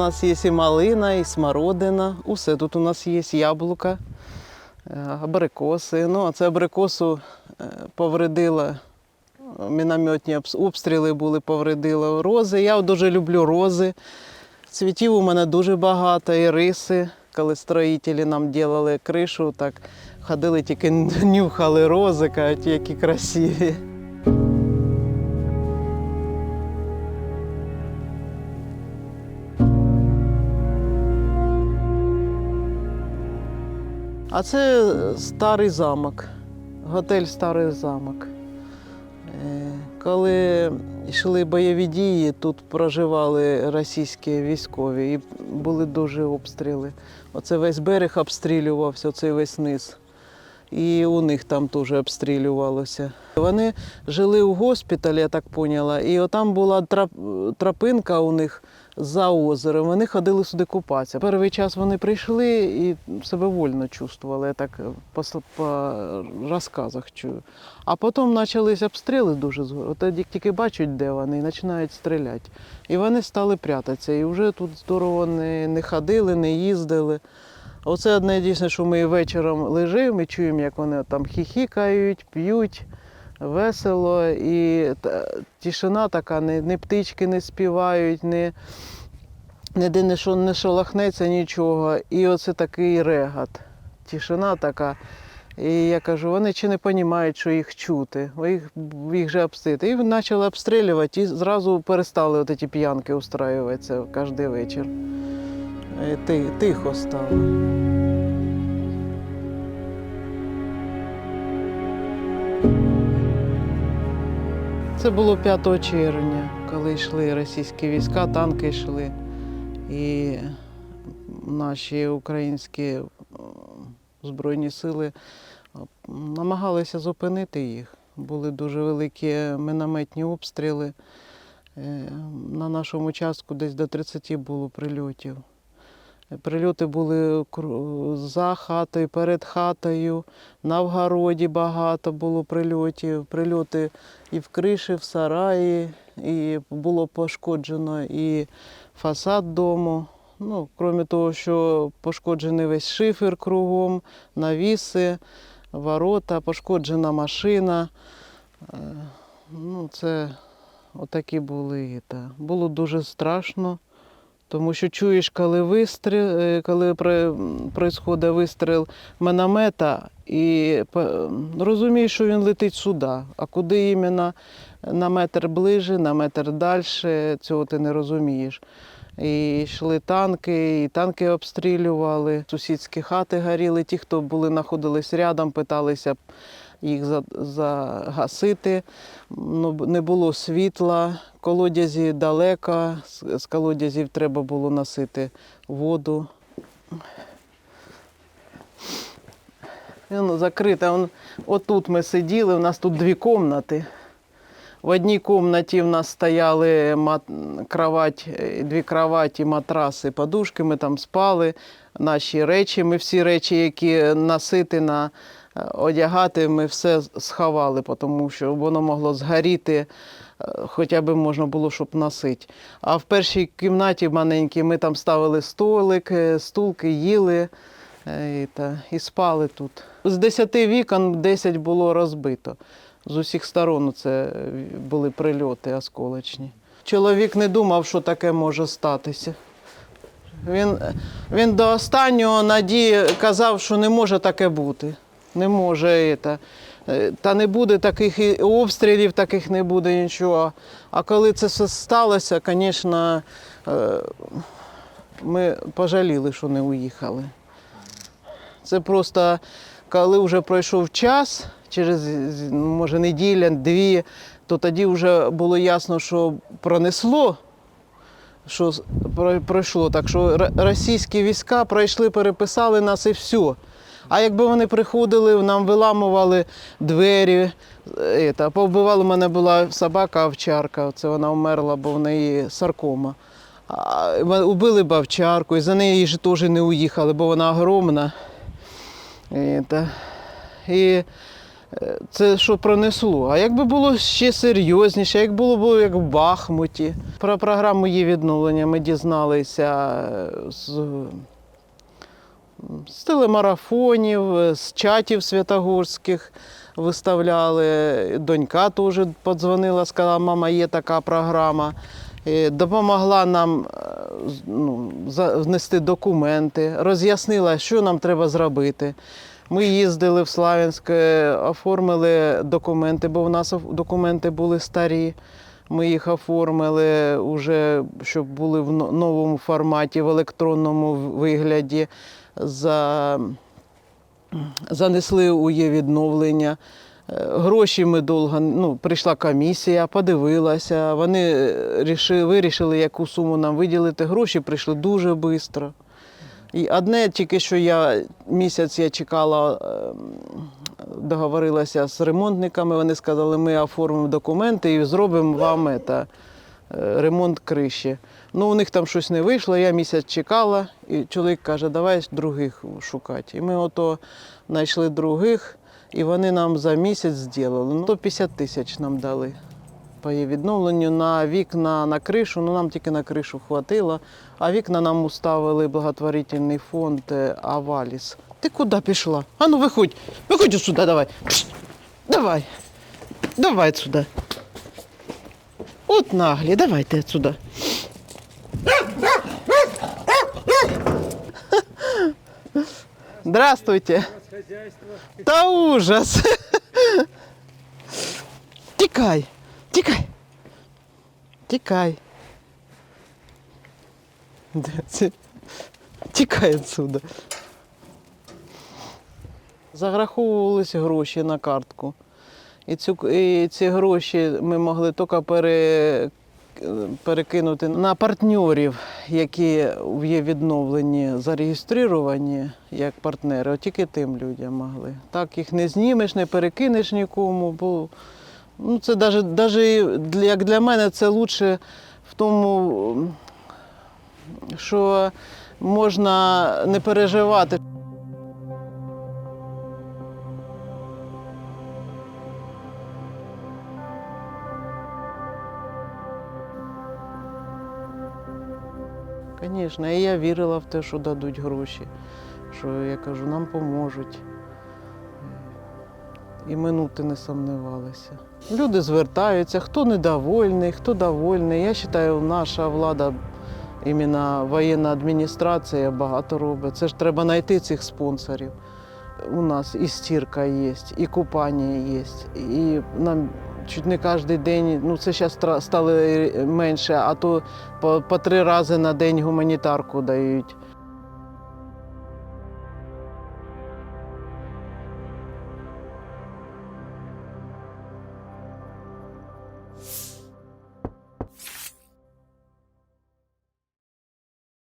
нас є і малина, і смородина. Усе тут у нас є яблука, е, абрикоси. Ну, а це абрикосу е, повредила. е, Мінометні обстріли були, повредило рози. Я дуже люблю рози. Цвітів у мене дуже багато, і риси. Коли строїтелі нам робили кришу, так ходили, тільки нюхали рози, кажуть, які красиві. А це старий замок, готель Старий замок. Е, Коли йшли бойові дії, тут проживали російські військові і були дуже обстріли. Оце весь берег обстрілювався, оцей весь низ. І у них там теж обстрілювалося. Вони жили у госпіталі, я так поняла, і отам була тропинка у них за озером. Вони ходили сюди купатися. Перший час вони прийшли і себе вольно чувствували, я так по, по розказах чую. А потім почалися обстріли дуже згор. От тоді тільки бачать, де вони, і починають стріляти. І вони стали прятатися. І вже тут здорово не, не ходили, не їздили. Оце одне єдине, що ми вечором лежимо і чуємо, як вони там хіхікають, п'ють, весело. І тишина така, не птички не співають, не, ніде не, шо- не шолохнеться нічого. І оце такий регат. Тишина така. І я кажу, вони чи не розуміють, що їх чути, їх, їх же обстріляти. І почали обстрілювати, і зразу перестали от ці п'янки устраюватися кожен вечір. Е, Тихо стало. Це було 5 червня, коли йшли російські війська, танки йшли. І наші українські збройні сили е, намагалися зупинити їх. Були дуже великі мінометні обстріли. Е, На нашому участку десь до 30 було прильотів. Прильоти були за хатою, перед хатою, на вгороді багато було прильотів. Прильоти і в криші, в сараї, і було пошкоджено і фасад дому. Ну, крім того, що пошкоджений весь шифер кругом, навіси, ворота, пошкоджена машина. Е, Ну, це отакі були. Та. Було дуже страшно. Тому що чуєш, коли вистріл, е, коли відбувається вистріл міномета, і розумієш, що він летить сюди. А куди іменно на метр ближче, на метр далі, цього ти не розумієш. І йшли танки, і танки обстрілювали, сусідські хати горіли. Ті, хто були, знаходились рядом, питалися їх загасити. Ну, не було світла, колодязі далеко, з- колодязів треба було носити воду. Воно закрите. Отут ми сиділи, у нас тут дві кімнати. В одній кімнаті в нас стояли мат... кровать, е, дві кроваті, матраси, подушки, ми там спали, наші речі, ми всі речі, які носити на одягати, ми все сховали, тому що воно могло згоріти, е, хоча б можна було, щоб носити. А в першій кімнаті маленькій ми там ставили столик, е, стулки, їли е, і, та, і спали тут. З 10 вікон 10 було розбито. З усіх сторон це е, були прильоти осколочні. Чоловік не думав, що таке може статися. Він, він до останнього надії казав, що не може таке бути. Не може. Це. Е, Та не буде таких і обстрілів, таких не буде нічого. А коли це все сталося, звісно, е, ми пожаліли, що не уїхали. Це просто коли вже пройшов час, через може неділя, дві, то тоді вже було ясно, що пронесло, що пройшло. Так що російські війська пройшли, переписали нас і все. А якби вони приходили, нам виламували двері, е, та, повбивали, у мене була собака овчарка, це вона вмерла, бо в неї саркома. А, Убили б овчарку, і за неї ж теж не уїхали, бо вона огромна. І, та, і Е, Це що пронесло. А якби було ще серйозніше, як було б як в Бахмуті. Про програму її відновлення ми дізналися е, з, з телемарафонів, е, з чатів святогорських виставляли. Донька теж подзвонила, сказала, мама, є така програма. Е, Допомогла нам е, ну, внести документи, роз'яснила, що нам треба зробити. Ми їздили в Славянськ, оформили документи, бо в нас документи були старі. Ми їх оформили вже, щоб були в новому форматі, в електронному вигляді. За... Занесли у є відновлення. Е, Гроші ми довго, ну, прийшла комісія, подивилася. Вони е, ріши- вирішили, яку суму нам виділити. Гроші прийшли дуже швидко. І одне тільки що я місяць я чекала, ем, договорилася з ремонтниками. Вони сказали, ми оформимо документи і зробимо вам это, е, ремонт криші. Ну, у них там щось не вийшло, я місяць чекала, і чоловік каже, давай других шукати. І ми ото знайшли других, і вони нам за місяць зробили. Ну, 150 тисяч нам дали по її відновленню на вікна, на кришу. Ну нам тільки на кришу хватило. А вікна нам уставили благотворительний фонд е, Аваліс. Ти куди пішла? А ну виходь, виходь сюди, давай. Пш, Давай. Давай сюди. От наглі, давайте сюди. Здравствуйте. Та ужас. Тікай, тікай. Тікай. Тікай відсюди. Заграховувалися гроші на картку. І, цю, і ці гроші ми могли тільки пере, перекинути на партнерів, які є відновлені, зареєстровані як партнери. От тільки тим людям могли. Так їх не знімеш, не перекинеш нікому, бо ну, це навіть, навіть як для мене це лучше в тому, що можна не переживати. Звісно, і я вірила в те, що дадуть гроші. Що я кажу, нам поможуть. І минути не сумнівалися. Люди звертаються, хто недовольний, хто довольний. Я вважаю, наша влада, іменно воєнна адміністрація багато робить. Це ж треба знайти цих спонсорів. У нас і стірка є, і купання є, і нам чуть не кожен день, ну це зараз стало менше, а то по, по три рази на день гуманітарку дають.